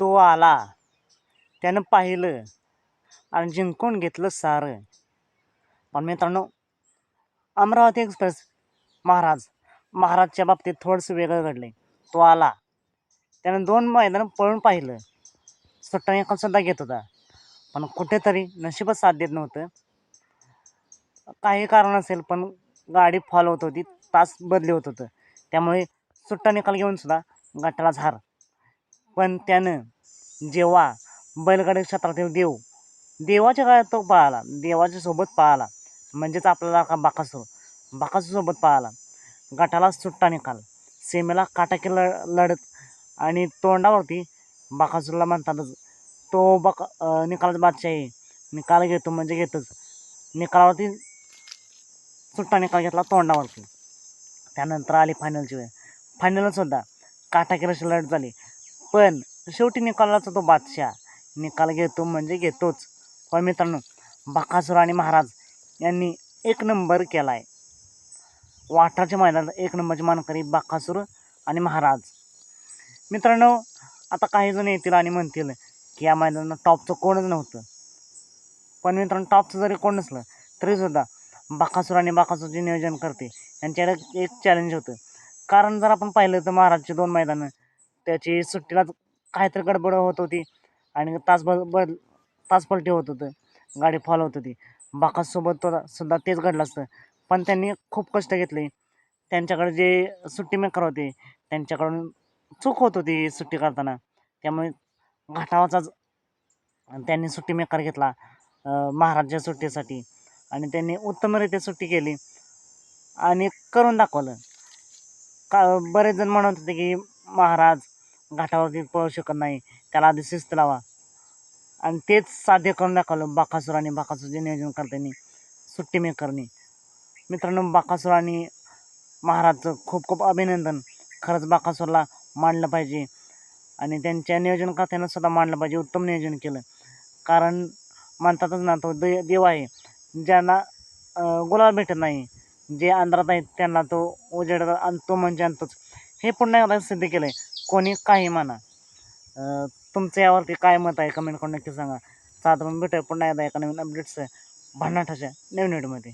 तो आला. त्यानं पाहिलं आणि जिंकून घेतलं सारं. पण मित्रांनो अमरावती एक्सप्रेस महाराज महाराजच्या बाबतीत थोडंसं वेगळं घडलं तो आला. त्यानं दोन मैदानं पळून पाहिलं. सुट्टा निकाल घेत होता. पण कुठेतरी नशीबच साथ देत नव्हतं. काही कारण असेल पण गाडी फॉल होत होती. तास बदली होत होतं. त्यामुळे सुट्टा निकाल घेऊन सुद्धा गटाला झार. पण त्यानं जेव्हा बैलगाडी क्षेत्रातील देव देवाच्या काळात तो पळाला देवाच्या सोबत पाळाला. म्हणजेच आपल्याला का बाकासूर? बाकासूरसोबत पाळाला. गटाला सुट्टा निकाल. सीमेला काटाकी ल लढत आणि तोंडावरती बाकासूरला म्हणतातच तो बका निकालाच निकालाचा निकाल घेतो म्हणजे घेतोच. निकालावरती सुट्टा निकाल घेतला तोंडावरती. त्यानंतर आली फायनलची वेळ. फायनलसुद्धा काटाकी लढत झाली. पण शेवटी निकालाचा तो बादशाह. निकाल घेतो म्हणजे घेतोच. पण मित्रांनो बाकासूर आणि महाराज यांनी एक नंबर केला आहे वाठारच्या मैदानात एक नंबरची मानकरी बाकासूर आणि महाराज. मित्रांनो आता काही जण येतील आणि म्हणतील की या मैदानात टॉपचं कोणच नव्हतं. पण मित्रांनो टॉपचं जरी कोण नसलं तरीसुद्धा बाकासूर आणि बाकासूरचे नियोजन करते. यांच्याकडे एक चॅलेंज होतं. कारण जर आपण पाहिलं तर महाराजचे दोन मैदानं त्याची सुट्टीलाच काहीतरी गडबड होत होती. आणि तासभर ब बद तास पलटी होत होतं. गाडी फॉल होत होती. बाकासोबत तो सुद्धा तेच घडलं असतं. पण त्यांनी खूप कष्ट घेतले. त्यांच्याकडे जे सुट्टी मेकर होते त्यांच्याकडून चूक होत होती सुट्टी करताना. त्यामुळे घाटावाचाच त्यांनी सुट्टी मेकर घेतला महाराजच्या सुट्टीसाठी. आणि त्यांनी उत्तमरित्या सुट्टी केली. आणि करून दाखवलं. का बरेच जण म्हणत होते की महाराज घाटावरती पळू शकत नाही. त्याला आधी शिस्त लावा. आणि तेच साध्य करून दाखवलं बाकासूर आणि बाकासूरचे नियोजन करताना सुट्टी मेकरने. मित्रांनो बाकासूर आणि महाराजचं खूप खूप अभिनंदन. खरंच बाकासूरला मांडलं पाहिजे. आणि त्यांच्या नियोजन करताना सुद्धा मांडलं पाहिजे उत्तम नियोजन केलं. कारण म्हणतातच ना तो दे देव आहे. ज्यांना गुलाब गुलाल भेटत नाही जे अंधारात आहेत त्यांना तो उजेड आणतो म्हणजे आणतोच. हे पुन्हा एकदा सिद्ध केलं आहे कोणी काही म्हणा. तुमचं यावरती काय मत आहे? कमेंट करून नक्की सांगा. साधारण मग भेटूया. पुन्हा एकदा एका नवीन अपडेट्स भन्नाटाच्या नवीन व्हिडिओमध्ये